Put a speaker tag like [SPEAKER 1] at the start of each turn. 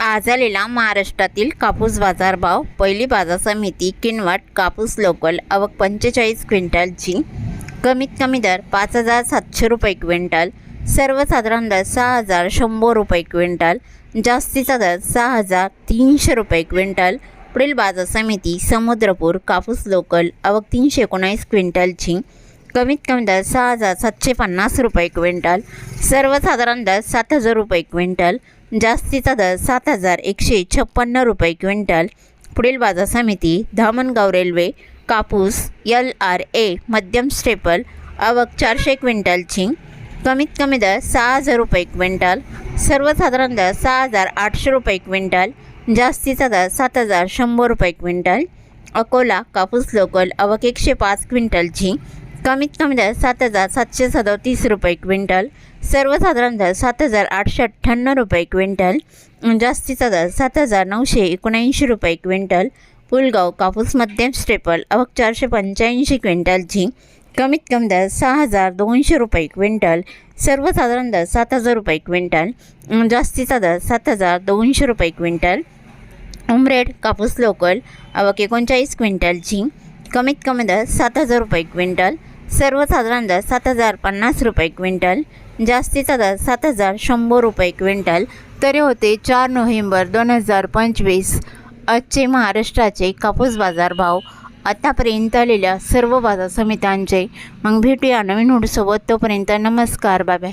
[SPEAKER 1] आज आलेला महाराष्ट्रातील कापूस बाजारभाव पहिली बाजार समिती किनवट कापूस लोकल आवक पंचेचाळीस क्विंटलची कमीत कमी दर पाच हजार सातशे रुपये क्विंटल सर्वसाधारण दर सहा हजार शंभर रुपये क्विंटल जास्तीचा दर सहा हजार तीनशे रुपये क्विंटल पुढील बाजार समिती समुद्रपूर कापूस लोकल आवक तीनशे एकोणावीस क्विंटलची कमीत कमी दर सहा हजार सातशे पन्नास रुपये क्विंटल सर्वसाधारण दर सात हजार रुपये क्विंटल जास्तीचा दर सात हजार एकशे छप्पन्न रुपये क्विंटल. पुढील बाजार समिती धामणगाव रेल्वे कापूस एल आर ए मध्यम स्टेपल आवक चारशे क्विंटलची. कमीत कमी दर सहा हजार रुपये क्विंटल. सर्वसाधारण दर सहा हजार आठशे रुपये क्विंटल. जास्तीचा दर सात हजार शंभर रुपये क्विंटल. अकोला कापूस लोकल आवक एकशे पाच क्विंटलची. कमीत कमी दर सात हजार सातशे सदोतीस रुपये क्विंटल सर्वसाधारण दर सात हजार आठशे अठ्ठ्याण्णव रुपये क्विंटल जास्तीचा दर सात हजार नऊशे एकोणऐंशी रुपये क्विंटल पुलगाव कापूस मध्यम स्टेपल आवक चारशे पंच्याऐंशी क्विंटलची कमीत कमी दर सहा हजार दोनशे रुपये क्विंटल सर्वसाधारण दर सात हजार रुपये क्विंटल जास्तीचा दर सात हजार दोनशे रुपये क्विंटल उमरेड कापूस लोकल अवक एकोणचाळीस क्विंटलची कमीत कमी दर सात हजार रुपये क्विंटल सर्वसाधारण दर सात हजार पन्नास रुपये क्विंटल जास्तीचा दर सात हजार शंभर रुपये क्विंटल तरी होते चार नोव्हेंबर दोन हजार पंचवीस. आजचे महाराष्ट्राचे कापूस बाजार भाव आतापर्यंत आलेल्या सर्व बाजार समित्यांचे. मग भेटूया नवीन हुडसोबत तोपर्यंत नमस्कार बाय.